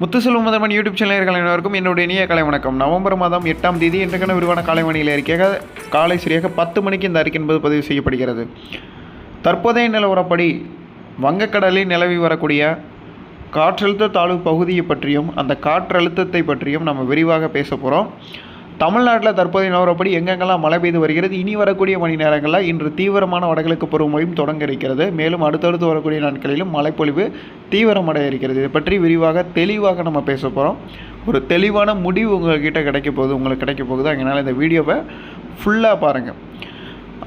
Muthuselvam Muthalvan YouTube channel அனைவருக்கும் என்னுடைய இனிய கலை வணக்கம். நவம்பர் மாதம் எட்டாம் தேதி இன்றைக்கான விரிவான காலைமணியில் அறிக்கையாக காலை சரியாக பத்து மணிக்கு இந்த அறிக்கை என்பது பதிவு செய்யப்படுகிறது. தற்போதைய நிலவரப்படி வங்கக்கடலில் நிலவி வரக்கூடிய காற்றழுத்த தாழ்வு பகுதியை பற்றியும் அந்த காற்றழுத்தத்தை பற்றியும் நம்ம விரிவாக பேச போகிறோம் தமிழ்நாட்டில் தற்போதைய நிலவரப்படி எங்கெங்கெல்லாம் மழை பெய்து வருகிறது இனி வரக்கூடிய மணி நேரங்களில் இன்று தீவிரமான வடகிழக்கு பருவமழையும் தொடங்க இருக்கிறது மேலும் அடுத்தடுத்து வரக்கூடிய நாட்களிலும் மழைப்பொழிவு தீவிரமடைய இருக்கிறது இதை பற்றி விரிவாக தெளிவாக நம்ம பேச போகிறோம் ஒரு தெளிவான முடிவு உங்கள்கிட்ட கிடைக்க போகுது உங்களுக்கு கிடைக்க போகுது? அதனால் இந்த வீடியோவை ஃபுல்லாக பாருங்கள்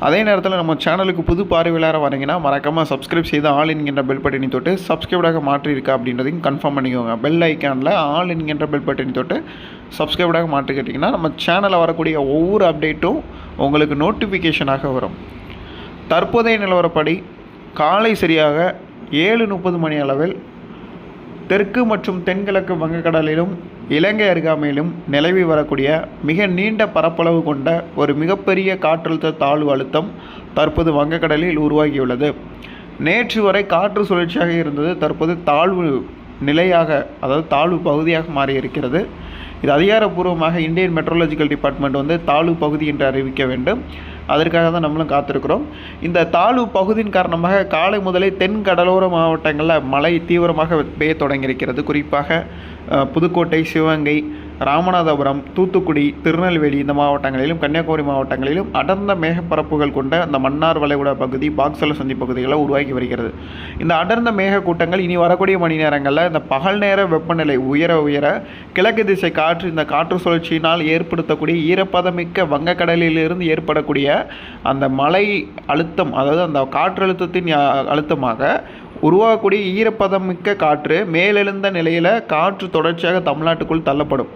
அதே நேரத்தில் நம்ம சேனலுக்கு புது பார்வையாளராக வரீங்கன்னா மறக்காமல் சப்ஸ்கிரைப் செய்து ஆல் என்கின்ற பெல் பட்டினி தொட்டு சப்ஸ்கிரைப்டாக மாற்றிருக்கா அப்படின்றதையும் கன்ஃபார்ம் பண்ணிக்கோங்க. பெல் ஐக்கானில் ஆல் என்கின்ற பெல் பட்டினி தொட்டு சப்ஸ்கிரைப்டாக மாற்றிக்கிட்டிங்கன்னா நம்ம சேனலில் வரக்கூடிய ஒவ்வொரு அப்டேட்டும் உங்களுக்கு நோட்டிஃபிகேஷனாக வரும். தற்போதைய நிலவரப்படி காலை சரியாக ஏழு முப்பது மணி அளவில் தெற்கு மற்றும் தென்கிழக்கு வங்கக்கடலிலும் இலங்கை அருகாமையிலும் நிலவி வரக்கூடிய மிக நீண்ட பரப்பளவு கொண்ட ஒரு மிகப்பெரிய காற்றழுத்த தாழ்வு அழுத்தம் தற்போது வங்கக்கடலில் உருவாகியுள்ளது. நேற்று வரை காற்று சுழற்சியாக இருந்தது. தற்போது தாழ்வு நிலையாக அதாவது தாழ்வு பகுதியாக மாறி இருக்கிறது இது அதிகாரப்பூர்வமாக இந்தியன் மெட்ரோலஜிக்கல் டிபார்ட்மெண்ட் வந்து தாழ்வு பகுதி என்று அறிவிக்க வேண்டும். அதற்காக தான் நம்மளும் காத்திருக்கிறோம். இந்த தாழ்வு பகுதியின் காரணமாக காலை முதலே தென் கடலோர மாவட்டங்களில் மழை தீவிரமாக பெய்ய தொடங்கியிருக்கிறது. குறிப்பாக புதுக்கோட்டை சிவகங்கை ராமநாதபுரம் தூத்துக்குடி திருநெல்வேலி இந்த மாவட்டங்களிலும் கன்னியாகுமரி மாவட்டங்களிலும் அடர்ந்த மேகப்பரப்புகள் கொண்ட அந்த மன்னார் வளைகுடா பகுதி பாக்சல சந்தி பகுதிகளை உருவாக்கி வருகிறது. இந்த அடர்ந்த மேகக்கூட்டங்கள் இனி வரக்கூடிய மணி நேரங்களில் இந்த பகல் நேர வெப்பநிலை உயர உயர கிழக்கு திசை காற்று இந்த காற்று சுழற்சியினால் ஏற்படுத்தக்கூடிய ஈரப்பதமிக்க வங்கக்கடலிலிருந்து ஏற்படக்கூடிய அந்த மலை அழுத்தம் அதாவது அந்த காற்றழுத்தத்தின் அழுத்தமாக உருவாகக்கூடிய ஈரப்பதமிக்க காற்று மேலெழுந்த நிலையில் காற்று தொடர்ச்சியாக தமிழ்நாட்டுக்குள் தள்ளப்படும்.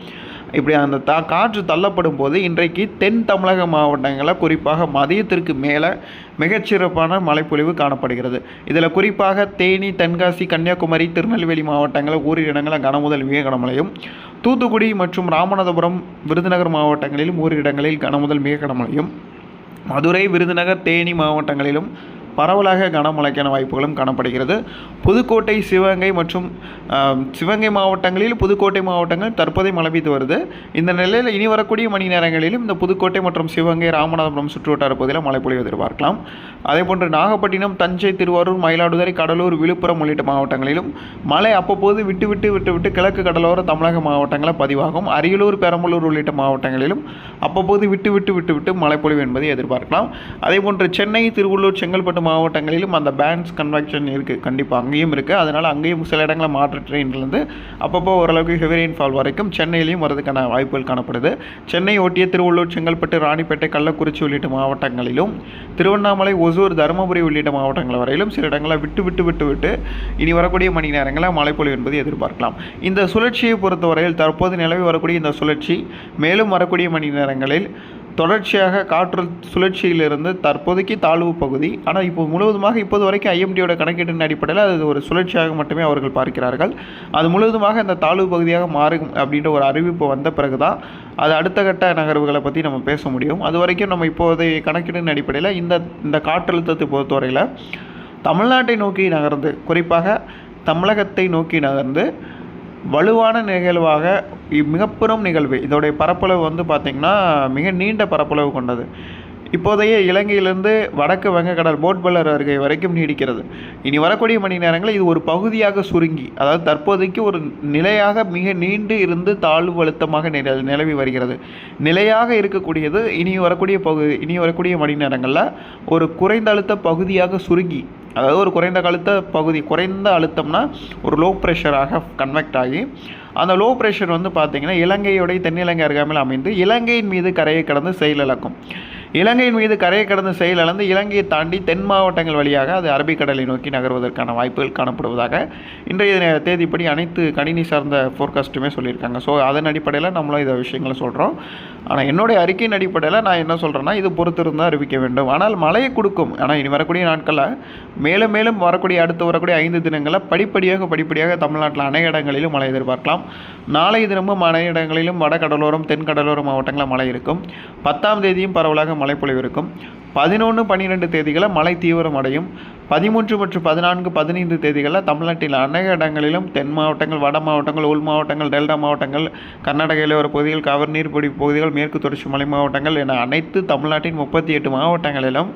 இப்படி அந்த தா காற்று தள்ளப்படும் போது இன்றைக்கு தென் தமிழக மாவட்டங்களில் குறிப்பாக மதியத்திற்கு மேலே மிகச்சிறப்பான மழைப்பொழிவு காணப்படுகிறது. இதில் குறிப்பாக தேனி தென்காசி கன்னியாகுமரி திருநெல்வேலி மாவட்டங்களில் ஓரிரு இடங்களில் கனமுதல் மிக கனமழையும் தூத்துக்குடி மற்றும் ராமநாதபுரம் விருதுநகர் மாவட்டங்களிலும் ஓரிரு இடங்களில் கனமுதல் மிக கனமழையும் மதுரை விருதுநகர் தேனி மாவட்டங்களிலும் பரவலாக கனமழைக்கான வாய்ப்புகளும் காணப்படுகிறது. புதுக்கோட்டை சிவகங்கை மற்றும் சிவகங்கை மாவட்டங்களில் புதுக்கோட்டை மாவட்டங்கள் தற்போதைய மழை பெய்து வருது. இந்த நிலையில் இனி வரக்கூடிய மணி நேரங்களிலும் இந்த புதுக்கோட்டை மற்றும் சிவகங்கை ராமநாதபுரம் சுற்றுவட்டார பகுதியில் மழை பொழிவு எதிர்பார்க்கலாம். அதேபோன்று நாகப்பட்டினம் தஞ்சை திருவாரூர் மயிலாடுதுறை கடலூர் விழுப்புரம் உள்ளிட்ட மாவட்டங்களிலும் மழை அப்பப்போது விட்டு விட்டு விட்டு விட்டு கிழக்கு கடலோர தமிழக மாவட்டங்களில் பதிவாகும். அரியலூர் பெரம்பலூர் உள்ளிட்ட மாவட்டங்களிலும் அப்பப்போது விட்டு விட்டு விட்டு விட்டு மழைப்பொழிவு என்பதை எதிர்பார்க்கலாம். அதேபோன்று சென்னை திருவள்ளூர் செங்கல்பட்டு மாவட்டங்களிலும் அந்த பேண்ட்ஸ் கன்வெக்ஷன் இருக்குது கண்டிப்பாக அங்கேயும் இருக்குது அதனால் அங்கேயும் சில இடங்களில் மாற்று ட்ரெயின்லேருந்து அப்பப்போ ஓரளவுக்கு ஹெவி ரெயின்ஃபால் வரைக்கும் சென்னையிலையும் வரதுக்கான வாய்ப்புகள் காணப்படுது. சென்னை ஒட்டிய திருவள்ளூர் செங்கல்பட்டு ராணிப்பேட்டை கள்ளக்குறிச்சி உள்ளிட்ட மாவட்டங்களிலும் திருவண்ணாமலை ஒசூர் தருமபுரி உள்ளிட்ட மாவட்டங்கள் வரையிலும் சில இடங்களில் விட்டு விட்டு விட்டு விட்டு இனி வரக்கூடிய மணி நேரங்களில் மழைப்பொழிவு என்பது எதிர்பார்க்கலாம். இந்த சுழற்சியை பொறுத்தவரையில் தற்போது நிலவி வரக்கூடிய இந்த சுழற்சி மேலும் வரக்கூடிய மணி நேரங்களில் தொடர்ச்சியாக காற்று சுழற்சியிலிருந்து தற்போதைக்கு தாழ்வு பகுதி. ஆனால் இப்போ முழுவதுமாக இப்போது வரைக்கும் ஐஎம்டியோட கணக்கீட்டின் அடிப்படையில் அது ஒரு சுழற்சியாக மட்டுமே அவர்கள் பார்க்கிறார்கள். அது முழுவதுமாக இந்த தாழ்வு பகுதியாக மாறும் அப்படின்ற ஒரு அறிவிப்பு வந்த பிறகு தான் அது அடுத்த கட்ட நகர்வுகளை பற்றி நம்ம பேச முடியும். அது வரைக்கும் நம்ம இப்போதைய கணக்கீட்டின் அடிப்படையில் இந்த இந்த காற்றழுத்தத்தை பொறுத்தவரையில் தமிழ்நாட்டை நோக்கி நகர்ந்து குறிப்பாக தமிழகத்தை நோக்கி நகர்ந்து வலுவான நிகழ்வாக மிகப்பெரும் நிகழ்வு. இதோடைய பரப்பளவு வந்து பார்த்திங்கன்னா மிக நீண்ட பரப்பளவு கொண்டது. இப்போதைய இலங்கையிலிருந்து வடக்கு வங்கக்கடல் போட்பல்லர் அருகே வரைக்கும் நீடிக்கிறது. இனி வரக்கூடிய மணி நேரங்களில் இது ஒரு பகுதியாக சுருங்கி அதாவது தற்போதைக்கு ஒரு நிலையாக மிக நீண்டு இருந்து தாழ்வு அழுத்தமாக நிலவி வருகிறது. நிலையாக இருக்கக்கூடியது இனி வரக்கூடிய பகுதி இனி வரக்கூடிய மணி நேரங்களில் ஒரு குறைந்த அழுத்த பகுதியாக சுருங்கி அதாவது ஒரு குறைந்த அழுத்த பகுதி குறைந்த அழுத்தம்னா ஒரு லோ ப்ரெஷராக கன்வெக்ட் ஆகி அந்த லோ ப்ரெஷர் வந்து பார்த்திங்கன்னா இலங்கையுடைய தென்னிலங்கை அருகாமையில் அமைந்து இலங்கையின் மீது கரையை கடந்து செயலிழக்கும். இலங்கையின் மீது கரையை கடந்து செயலிழந்து இலங்கையை தாண்டி தென் மாவட்டங்கள் வழியாக அது அரபிக்கடலை நோக்கி நகர்வதற்கான வாய்ப்புகள் காணப்படுவதாக இன்றைய தேதிப்படி அனைத்து கணினி சார்ந்த ஃபோர்காஸ்ட்டுமே சொல்லியிருக்காங்க. ஸோ அதன் அடிப்படையில் நம்மளும் இதை விஷயங்களை சொல்கிறோம் ஆனால் என்னுடைய அறிக்கையின் அடிப்படையில் நான் என்ன சொல்கிறேன்னா இது பொறுத்திருந்தால் அறிவிக்க வேண்டும். ஆனால் மழையை கொடுக்கும். ஆனால் இனி வரக்கூடிய நாட்களில் மேலும் மேலும் வரக்கூடிய அடுத்து வரக்கூடிய ஐந்து தினங்களில் படிப்படியாக படிப்படியாக தமிழ்நாட்டில் அநேக இடங்களிலும் மழை எதிர்பார்க்கலாம். நாளைய தினமும் அநேக இடங்களிலும் வட கடலோரம் தென் கடலோர மாவட்டங்களில் மழை இருக்கும். பத்தாம் தேதியும் பரவலாக மழைப்பொழிவு இருக்கும் பதினொன்று பன்னிரெண்டு தேதிகளில் மழை தீவிரமடையும் பதிமூன்று மற்றும் பதினான்கு பதினைந்து தேதிகளில் தமிழ்நாட்டில் அநேக இடங்களிலும் தென் மாவட்டங்கள் வட மாவட்டங்கள் உள் மாவட்டங்கள் டெல்டா மாவட்டங்கள் கர்நாடக ஒரு பகுதிகள் கவர் நீர்பிடி பகுதிகள் மேற்கு தொடர்ச்சி மலை மாவட்டங்கள் என அனைத்து தமிழ்நாட்டின் முப்பத்தி எட்டு மாவட்டங்களிலும்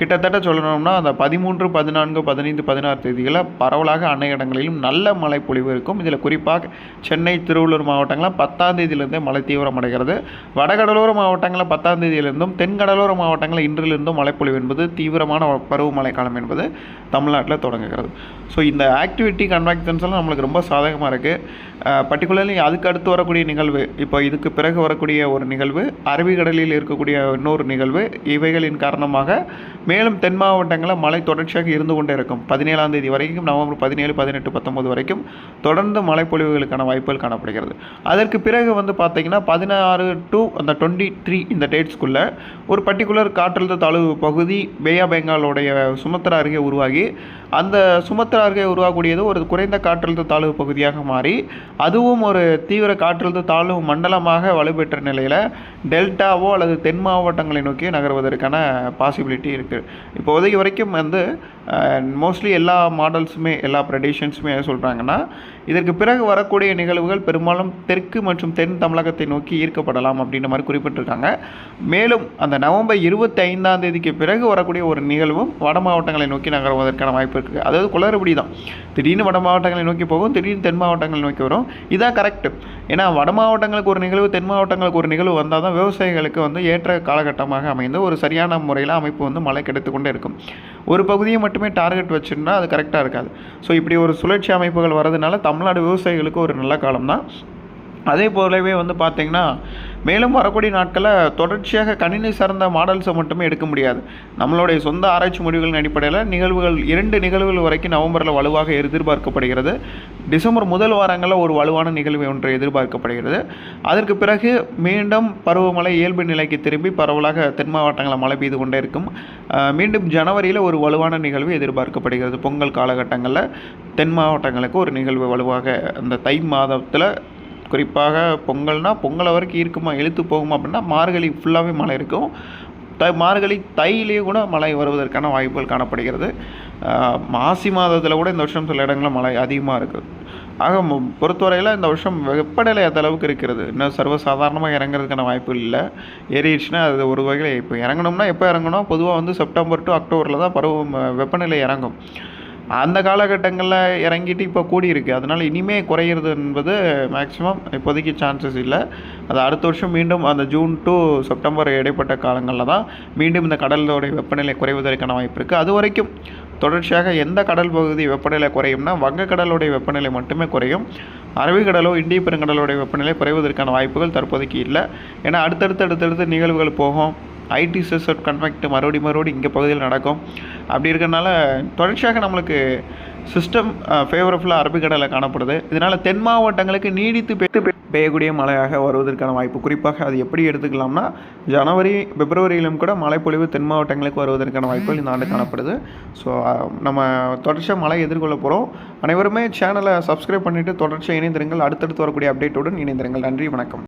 கிட்டத்தட்ட சொல்லணும்னா அந்த பதிமூன்று பதினான்கு பதினைந்து பதினாறு தேதிகளில் பரவலாக அன்னை இடங்களிலும் நல்ல மழை பொழிவு இருக்கும். இதில் குறிப்பாக சென்னை திருவள்ளூர் மாவட்டங்களில் பத்தாம் தேதியிலிருந்தே மழை தீவிரமடைகிறது வடகடலோர மாவட்டங்களில் பத்தாம் தேதியிலிருந்தும் தென்கடலோர மாவட்டங்களில் இன்றிலிருந்தும் மழைப்பொழிவு என்பது தீவிரமான பருவமழை காலம் என்பது தமிழ்நாட்டில் தொடங்குகிறது. ஸோ இந்த ஆக்டிவிட்டி கன்வெக்ஷன்ஸ் எல்லாம் நம்மளுக்கு ரொம்ப சாதகமாக இருக்குது பர்டிகுலர்லி அதுக்கு அடுத்து வரக்கூடிய நிகழ்வு இப்போ இதுக்கு பிறகு வரக்கூடிய ஒரு நிகழ்வு அரபிக்கடலில் இருக்கக்கூடிய இன்னொரு நிகழ்வு இவைகளின் காரணமாக மேலும் தென் மாவட்டங்களில் மழை தொடர்ச்சியாக இருந்து கொண்டே இருக்கும். பதினேழாம் தேதி வரைக்கும் நவம்பர் பதினேழு பதினெட்டு பத்தொம்பது வரைக்கும் தொடர்ந்து மழைப்பொழிவுகளுக்கான வாய்ப்புகள் காணப்படுகிறது. அதற்கு பிறகு வந்து பார்த்திங்கன்னா பதினாறு டு அந்த டுவெண்ட்டி த்ரீ இந்த டேட்ஸ்க்குள்ளே ஒரு பர்டிகுலர் காற்றழுத்த தாழ்வு பகுதி பேயா பெங்காலோடைய சுமத்ரா அருகே உருவாகி அந்த சுமத்ரா அருகே உருவாகக்கூடியது ஒரு குறைந்த காற்றழுத்த தாழ்வு பகுதியாக மாறி அதுவும் ஒரு தீவிர காற்றழுத்த தாழ்வு மண்டலமாக வலுப்பெற்ற நிலையில் டெல்டாவோ அல்லது தென் மாவட்டங்களை நோக்கி நகர்வதற்கான பாசிபிலிட்டி இருக்குது இப்போதைக்கு வரைக்கும் வந்து மோஸ்ட்லி எல்லா மாடல்ஸுமே எல்லா ப்ரெடிஷன்ஸுமே என்ன சொல்கிறாங்கன்னா இதற்கு பிறகு வரக்கூடிய நிகழ்வுகள் பெரும்பாலும் தெற்கு மற்றும் தென் தமிழகத்தை நோக்கி ஈர்க்கப்படலாம் அப்படின்ற மாதிரி குறிப்பிட்டிருக்காங்க. மேலும் அந்த நவம்பர் இருபத்தைந்தாம் தேதிக்கு பிறகு வரக்கூடிய ஒரு நிகழ்வும் வட மாவட்டங்களை நோக்கி நகர்வதற்கான வாய்ப்பு இருக்குது. அதாவது குளறுபடி தான். திடீர்னு வட மாவட்டங்களை நோக்கி போகும் திடீர்னு தென் மாவட்டங்களை நோக்கி வரும். இதான் கரெக்டு ஏன்னா வட மாவட்டங்களுக்கு ஒரு நிகழ்வு தென் மாவட்டங்களுக்கு ஒரு நிகழ்வு வந்தால் தான் விவசாயிகளுக்கு வந்து ஏற்ற காலகட்டமாக அமைந்து ஒரு சரியான முறையில் அமைப்பு வந்து மழை கிடைத்து கொண்டே இருக்கும். ஒரு பகுதியை மட்டும் டார்கெட் வச்சுருந்தா அது கரெக்டாக இருக்காது. ஸோ இப்படி ஒரு சுழற்சி அமைப்புகள் வரதுனால தமிழ்நாடு விவசாயிகளுக்கு ஒரு நல்ல காலம் தான் அதே போலவே வந்து பார்த்திங்கன்னா மேலும் வரக்கூடிய நாட்களில் தொடர்ச்சியாக கணினி சார்ந்த மாடல்ஸை மட்டுமே எடுக்க முடியாது. நம்மளுடைய சொந்த ஆராய்ச்சி முடிவுகளின் அடிப்படையில் நிகழ்வுகள் இரண்டு நிகழ்வுகள் வரைக்கும் நவம்பரில் வலுவாக எதிர்பார்க்கப்படுகிறது. டிசம்பர் முதல் வாரங்களில் ஒரு வலுவான நிகழ்வு ஒன்று எதிர்பார்க்கப்படுகிறது. அதற்கு பிறகு மீண்டும் பருவமழை இயல்பு நிலைக்கு திரும்பி பரவலாக தென் மாவட்டங்களில் மழை பெய்து கொண்டே இருக்கும். மீண்டும் ஜனவரியில் ஒரு வலுவான நிகழ்வு எதிர்பார்க்கப்படுகிறது. பொங்கல் காலகட்டங்களில் தென் மாவட்டங்களுக்கு ஒரு நிகழ்வு வலுவாக அந்த தை மாதத்தில் குறிப்பாக பொங்கல்னால் பொங்கலை வரைக்கும் இருக்குமா இழுத்து போகுமா அப்படின்னா மார்கழி ஃபுல்லாகவே மழை இருக்கும். த மார்கழி தையிலேயே கூட மழை வருவதற்கான வாய்ப்புகள் காணப்படுகிறது. மாசி மாதத்தில் கூட இந்த வருஷம் சில இடங்களில் மழை அதிகமாக இருக்குது ஆக பொறுத்தவரையில் இந்த வருஷம் வெப்பநிலை அந்த அளவுக்கு இருக்கிறது? இன்னும் சர்வசாதாரணமாக இறங்குறதுக்கான வாய்ப்பு இல்லை. ஏறிடுச்சுன்னா அது ஒரு வகையில் இப்போ இறங்கணும்னா எப்போ இறங்கணும்? பொதுவாக வந்து செப்டம்பர் டு அக்டோபரில் தான் பருவம் வெப்பநிலை இறங்கும். அந்த காலகட்டங்களில் இறங்கிட்டு இப்போ கூடி இருக்குது அதனால் இனிமே குறையிறது என்பது மேக்ஸிமம் இப்போதைக்கு சான்சஸ் இல்லை. அது அடுத்த வருஷம் மீண்டும் அந்த ஜூன் டு செப்டம்பர் இடைப்பட்ட காலங்களில் தான் மீண்டும் இந்த கடலோடைய வெப்பநிலை குறைவதற்கான வாய்ப்பு இருக்குது அது வரைக்கும் தொடர்ச்சியாக எந்த கடல் பகுதி வெப்பநிலை குறையும்னா வங்கக்கடலுடைய வெப்பநிலை மட்டுமே குறையும். அரபிக்கடலோ இந்திய பெருங்கடலுடைய வெப்பநிலை குறைவதற்கான வாய்ப்புகள் தற்போதைக்கு இல்லை. ஏன்னா அடுத்தடுத்து அடுத்தடுத்து நிகழ்வுகள் போகும். ஐடி சிஸ்டர் கன்ஃபெக்ட் மறுபடி மறுபடி இங்கே பகுதியில் நடக்கும். அப்படி இருக்கிறனால தொடர்ச்சியாக நம்மளுக்கு சிஸ்டம் ஃபேவரபுளாக அரபிக்கடலில் காணப்படுது. இதனால் தென் மாவட்டங்களுக்கு நீடித்து பெற்று பெய்யக்கூடிய மழையாக வருவதற்கான வாய்ப்பு. குறிப்பாக அது எப்படி எடுத்துக்கலாம்னா ஜனவரி பிப்ரவரியிலும் கூட மழைப்பொழிவு தென் மாவட்டங்களுக்கு வருவதற்கான வாய்ப்புகள் இந்த ஆண்டு காணப்படுது. ஸோ நம்ம தொடர்ச்சியாக மழை எதிர்கொள்ள போகிறோம் அனைவருமே சேனலை சப்ஸ்கிரைப் பண்ணிவிட்டு தொடர்ச்சியாக இணைந்திருங்கள். அடுத்தடுத்து வரக்கூடிய அப்டேட்டுடன் இணைந்திருங்கள். நன்றி வணக்கம்.